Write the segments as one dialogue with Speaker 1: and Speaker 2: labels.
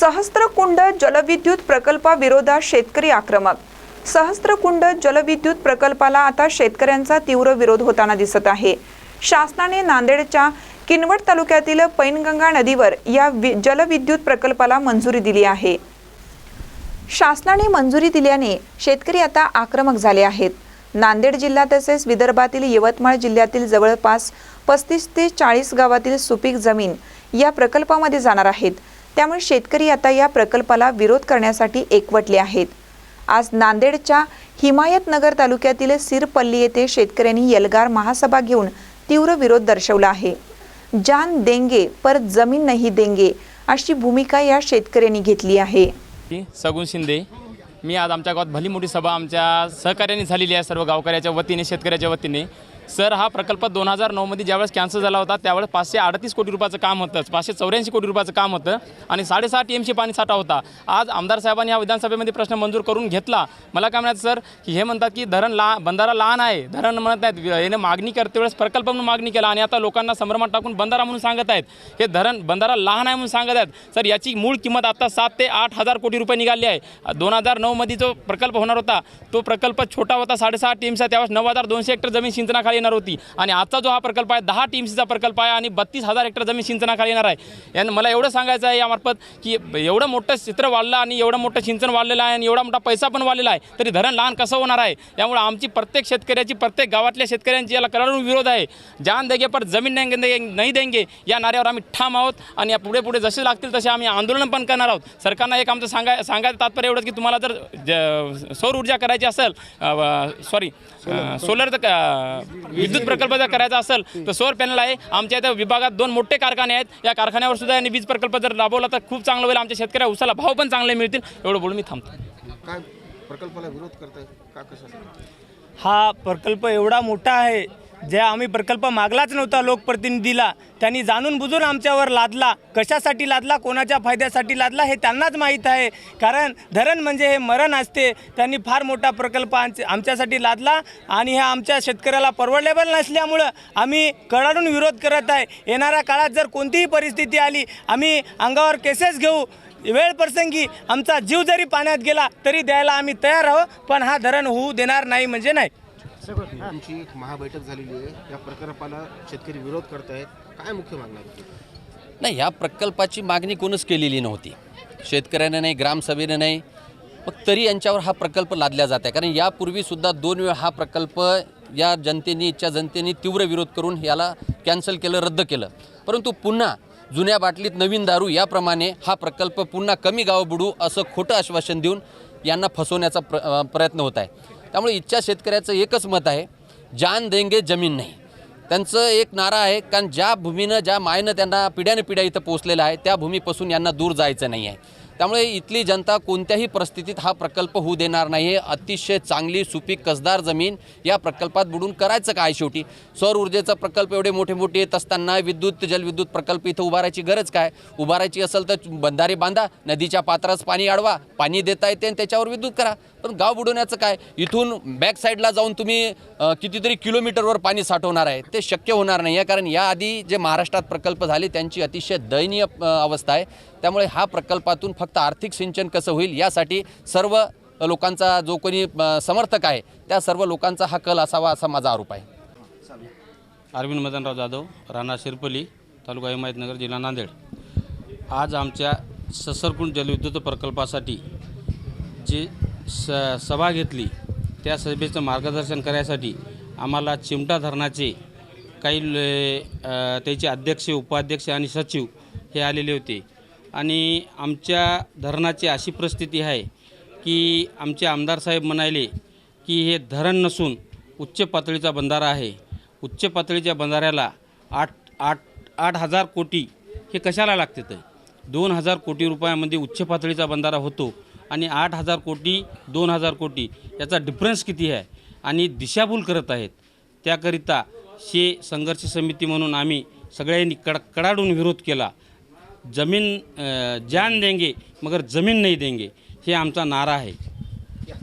Speaker 1: सहस्त्रकुंड जलविद्युत प्रकल्पाविरोधात शेतकरी आक्रमक. सहस्त्रकुंड जलविद्युत प्रकल्पाला आता शेतकऱ्यांचा तीव्र विरोध होताना दिसत आहे. शासनाने नांदेडच्या किनवट तालुक्यातील पैनगंगा नदीवर या वि- जलविद्युत प्रकल्पाला मंजुरी दिली आहे. शासनाने मंजुरी दिल्याने शेतकरी आता आक्रमक झाले आहेत. नांदेड जिल्हा तसेच विदर्भातील यवतमाळ जिल्ह्यातील जवळपास पस्तीस ते चाळीस गावातील सुपीक जमीन या प्रकल्पामध्ये जाणार आहेत. त्यामुळे शेतकरी आता या प्रकल्पाला विरोध करण्यासाठी एकवटले आहेत. आज नांदेडच्या हिमायतनगर तालुक्यातील सिरपल्ली येथे शेतकऱ्यांनी यलगार महासभा घेऊन तीव्र विरोध दर्शवला आहे. जान देंगे पर जमीन नाही देंगे अशी भूमिका या शेतकऱ्यांनी घेतली आहे.
Speaker 2: मी सगुण शिंदे मी आज आमच्या गावात भली मोठी सभा आमच्या सहकार्याने झालेली आहे सर्व गावकऱ्याच्या वतीने शेतकऱ्याच्या वतीने. सर हा प्रकल्प दोन हजार नऊमध्ये ज्यावेळेस कॅन्सल झाला होता त्यावेळेस पाचशे अडतीस कोटी रुपयाचं काम होतं पाचशे चौऱ्याऐंशी कोटी रुपयाचं काम होतं आणि साडेसहा टी एमशी पाणी साठा होता. आज आमदार साहेबांनी या विधानसभेमध्ये प्रश्न मंजूर करून घेतला. मला काय म्हणायचं सर की हे म्हणतात की धरण ला बंधारा लहान आहे धरण म्हणत नाहीत. याने मागणी करते वेळेस प्रकल्प म्हणून मागणी केला आणि आता लोकांना संभ्रमात टाकून बंधारा म्हणून सांगत आहेत. हे धरण बंधारा लहान आहे म्हणून सांगत आहेत. सर याची मूळ किंमत आता सात ते आठ हजार कोटी रुपये निघाली आहे. दोन हजार नऊमध्ये जो प्रकल्प होणार होता तो प्रकल्प छोटा होता साडेसहा टीमचा त्यावेळेस नऊ हजार दोनशे हेक्टर जमीन सिंचनाखाली येणार होती. आणि आजचा जो हा प्रकल्प आहे दहा टीमसीचा प्रकल्प आहे आणि बत्तीस हजार हेक्टर जमीन सिंचनाखाली येणार आहे. यानं मला एवढं सांगायचं आहे यामार्फत की एवढं मोठं चित्र वाढलं आणि एवढं मोठं सिंचन वाढलेलं आहे आणि एवढा मोठा पैसा पण वाढलेला आहे तरी धरण लहान कसं होणार आहे? त्यामुळे आमची प्रत्येक शेतकऱ्याची प्रत्येक गावातल्या शेतकऱ्यांची याला कडाडून विरोध आहे. जान देगे पर जमीन नाही देंगे नाही देंगे या नाऱ्यावर आम्ही ठाम आहोत आणि या पुढे पुढे जसे लागतील तसे आम्ही आंदोलन पण करणार आहोत. सरकारनं एक आमचं सांगाय सांगायचं तात्पर्य एवढंच की तुम्हाला जर सौर ऊर्जा करायची असेल सॉरी सोलर विद्युत प्रकल्प जर करायचा असेल तर सौर पॅनल आहे. आमच्या इथं विभागात दोन मोठे कारखाने आहेत. या कारखान्यावर सुद्धा यांनी वीज प्रकल्प जर राबवला तर खूप चांगलं होईल. आमच्या शेतकऱ्या उसाला भाव पण चांगले मिळतील. एवढं बोलून मी थांबतो.
Speaker 3: काय प्रकल्पाला विरोध करताय? का कशासाठी
Speaker 4: हा प्रकल्प एवढा मोठा आहे जे आम्ही प्रकल्प मागलाच नव्हता लोकप्रतिनिधीला त्यांनी जाणून बुजून आमच्यावर लादला. कशासाठी लादला? कोणाच्या फायद्यासाठी लादला? हे त्यांनाच माहीत आहे. कारण धरण म्हणजे हे मरण असते. त्यांनी फार मोठा प्रकल्प आमच्या- आमच्यासाठी लादला आणि हे आमच्या शेतकऱ्याला परवडेबल नसल्यामुळं आम्ही कडाडून विरोध करत आहे. येणाऱ्या काळात जर कोणतीही परिस्थिती आली आम्ही अंगावर केसेस घेऊ वेळ प्रसंगी आमचा जीव जरी पाण्यात गेला तरी द्यायला आम्ही तयार आहोत. पण हा धरण होऊ देणार नाही म्हणजे नाही.
Speaker 3: आमची एक महाबैठक झालेली आहे. या प्रकल्पाला शेतकरी विरोध करतायत. काय मुख्य मागण्या आहेत?
Speaker 5: नाही ह्या प्रकल्पाची मागणी कोणच केलेली नव्हती. शेतकऱ्याने नाही ग्रामसभेने नाही. मग तरी यांच्यावर हा प्रकल्प लादला जात आहे. कारण यापूर्वीसुद्धा दोन वेळा हा प्रकल्प या जनतेने इच्छा जनतेने तीव्र विरोध करून याला कॅन्सल केलं रद्द केलं. परंतु पुन्हा जुन्या बाटलीत नवीन दारू याप्रमाणे हा प्रकल्प पुन्हा कमी गाव बुडू असं खोटं आश्वासन देऊन यांना फसवण्याचा प्र अ, प्रयत्न होत आहे. त्यामुळे इच्छा शेतकऱ्याचं एकच मत आहे जान देंगे जमीन नाही. त्यांचं एक नारा आहे कारण ज्या भूमीनं ज्या मायनं त्यांना पिढ्याने पिढ्या इथं पोचलेलं आहे त्या भूमीपासून यांना दूर जायचं नाही आहे त्यामुळे इथली जनता कोणत्याही परिस्थितीत हा प्रकल्प होऊ देणार नाही आहे अतिशय चांगली सुपीक कसदार जमीन या प्रकल्पात बुडून करायचं काय शेवटी? सौर ऊर्जेचा प्रकल्प एवढे मोठे मोठे येत असताना विद्युत जलविद्युत प्रकल्प इथं उभारायची गरज काय? उभारायची असेल तर बंधारे बांधा नदीच्या पात्रास पाणी अडवा पाणी देता येते आणि त्याच्यावर विद्युत करा. पण गाव बुडवण्याचं काय? इथून बॅक साईडला जाऊन तुम्ही कितीतरी किलोमीटरवर पाणी साठवणार आहे. ते शक्य होणार नाही आहे. कारण याआधी जे महाराष्ट्रात प्रकल्प झाले त्यांची अतिशय दयनीय अवस्था आहे. त्यामुळे हा प्रकल्पातून फक्त आर्थिक सिंचन कसं होईल यासाठी सर्व लोकांचा जो कोणी समर्थक आहे त्या सर्व लोकांचा हा कल असावा असा माझा आरोप आहे.
Speaker 6: अरविंद मदनराव जाधव राणा शिरपली तालुका हिमायतनगर जिल्हा नांदेड. आज आमच्या ससरकुंड जलविद्युत प्रकल्पासाठी जे स सभा घेतली. त्या सभेचं मार्गदर्शन करायसाठी आम्हाला चिमटा धरणाचे काही त्याचे अध्यक्ष उपाध्यक्ष आणि सचिव हे आलेले होते. आणि आमच्या धरणाची अशी परिस्थिती आहे की आमचे आमदार साहेब म्हणाले की हे धरण नसून उच्च पातळीचा बंधारा आहे. उच्च पातळीच्या बंधाऱ्याला आठ आठ आठ हजार कोटी हे कशाला लागते तर दोन हजार कोटी रुपयामध्ये उच्च पातळीचा बंधारा होतो. आणि आठ हजार कोटी दोन हजार कोटी याचा डिफरन्स किती आहे? आणि दिशाभूल करत आहेत. त्याकरिता शे संघर्ष समिती म्हणून आम्ही सगळ्यांनी कड कडाडून विरोध केला. जमीन जान देंगे मगर जमीन नाही देंगे हे आमचा नारा आहे.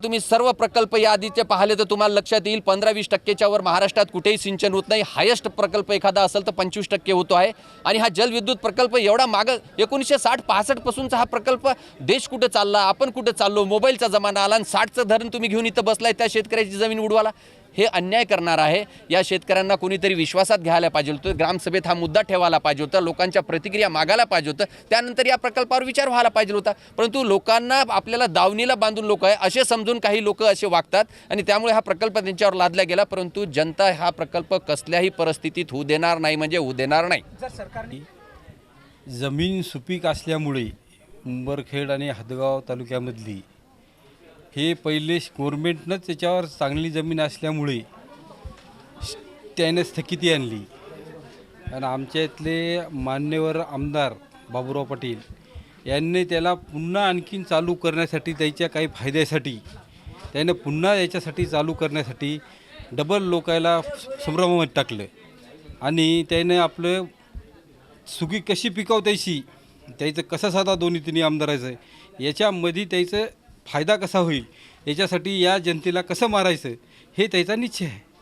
Speaker 5: तुम्ही सर्व प्रकल्प या आधीचे पाहिले तर तुम्हाला लक्षात येईल पंधरा वीस टक्केच्या वर महाराष्ट्रात कुठेही सिंचन होत नाही. हायेस्ट प्रकल्प एखादा असेल तर पंचवीस टक्के होतो आहे. आणि हा जलविद्युत प्रकल्प एवढा मागं एकोणीसशे साठ पासष्ट पासूनचा हा प्रकल्प देश कुठं चालला आपण कुठं चाललो मोबाईलचा जमाना आला आणि साठचं धरण तुम्ही घेऊन इथं बसलाय त्या शेतकऱ्याची जमीन उडवाला हे अन्याय करणार आहे. या शेतकऱ्यांना कोणीतरी विश्वासात घ्यायला पाहिजे होतं. ग्रामसभेत हा मुद्दा ठेवायला पाहिजे होता. लोकांच्या प्रतिक्रिया मागायला पाहिजे होतं. त्यानंतर या प्रकल्पावर विचार व्हायला पाहिजे होता. परंतु लोकांना आपल्याला दावणीला बांधून लोक आहे असे समजून काही लोक असे वागतात आणि त्यामुळे हा प्रकल्प त्यांच्यावर लादला गेला. परंतु जनता हा प्रकल्प कसल्याही परिस्थितीत होऊ देणार नाही म्हणजे होऊ देणार नाही.
Speaker 7: जमीन सुपीक असल्यामुळे उंबरखेड आणि हदगाव तालुक्यामधली हे पहिले गव्हर्मेंटनंच त्याच्यावर चांगली जमीन असल्यामुळे त्याने स्थगिती आणली. आणि आमच्या इथले मान्यवर आमदार बाबुराव पाटील यांनी त्याला पुन्हा आणखीन चालू करण्यासाठी त्याच्या काही फायद्यासाठी त्याने पुन्हा याच्यासाठी चालू करण्यासाठी डबल लोकायला संभ्रमामध्ये टाकलं. आणि त्याने आपलं सुकी कशी पिकवतायशी त्याचं कसं साधा दोन्ही तिन्ही आमदाराचं याच्यामध्ये त्याचं फायदा कसा होईल? याच्यासाठी या जनतेला कसं मारायचं? हे त्याचा निश्चय आहे.